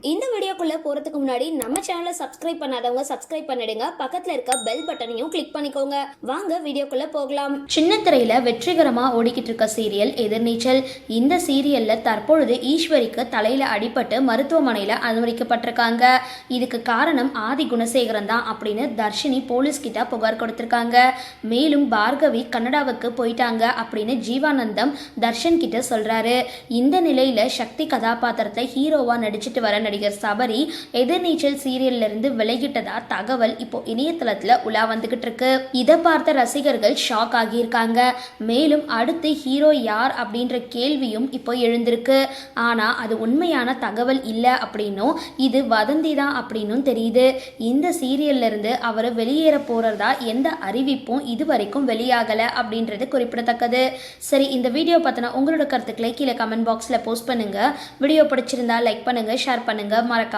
இந்த வீடியோக்குள்ளே போறதுக்கு முன்னாடி நம்ம சேனலை சப்ஸ்கிரைப் பண்ணாதவங்க சப்ஸ்கிரைப் பண்ணிடுங்க. பக்கத்தில் இருக்க பெல் பட்டனையும் கிளிக் பண்ணிக்கோங்க. வாங்க வீடியோக்குள்ளே போகலாம். சின்ன திரையில் வெற்றிகரமாக ஓடிக்கிட்டு இருக்க சீரியல் எதிர்நீச்சல். இந்த சீரியலில் தற்பொழுது ஈஸ்வரிக்கு தலையில் அடிபட்டு மருத்துவமனையில் அனுமதிக்கப்பட்டிருக்காங்க. இதுக்கு காரணம் ஆதி குணசேகரன் தான் அப்படின்னு தர்ஷினி போலீஸ் கிட்ட புகார் கொடுத்துருக்காங்க. மேலும் பார்கவி கனடாவுக்கு போயிட்டாங்க அப்படின்னு ஜீவானந்தம் தர்ஷன் கிட்ட சொல்கிறாரு இந்த நிலையில் சக்தி கதாபாத்திரத்தை ஹீரோவாக நடிச்சிட்டு வர நடிகர் சபரி எதிர்நீச்சல் சீரியல்ல இருந்து விலகிட்டதா தகவல் இப்போ இணையதளத்துல உலா வந்துகிட்டு இருக்கு இதை பார்த்த ரசிகர்கள் ஷாக் ஆகியிருக்காங்க. மேலும் அடுத்து ஹீரோ யார் அப்படின்ற கேள்வியும் இப்போ எழுந்திருக்கு. ஆனா அது உண்மையான தகவல் இல்லை அப்படின்னும் இது வதந்தி தான் அப்படின்னும் தெரியுது. இந்த சீரியல்ல இருந்து அவர் வெளியேற போறதா எந்த அறிவிப்பும் இது வரைக்கும் வெளியாகல அப்படின்றது குறிப்பிடத்தக்கது. சரி இந்த வீடியோ பார்த்தனா உங்களோட கருத்துக்களை கீழே கமெண்ட் பாக்ஸில் போஸ்ட் பண்ணுங்க. வீடியோ பிடிச்சிருந்தா லைக் பண்ணுங்க ஷேர் பண்ணுங்க. மறக்காம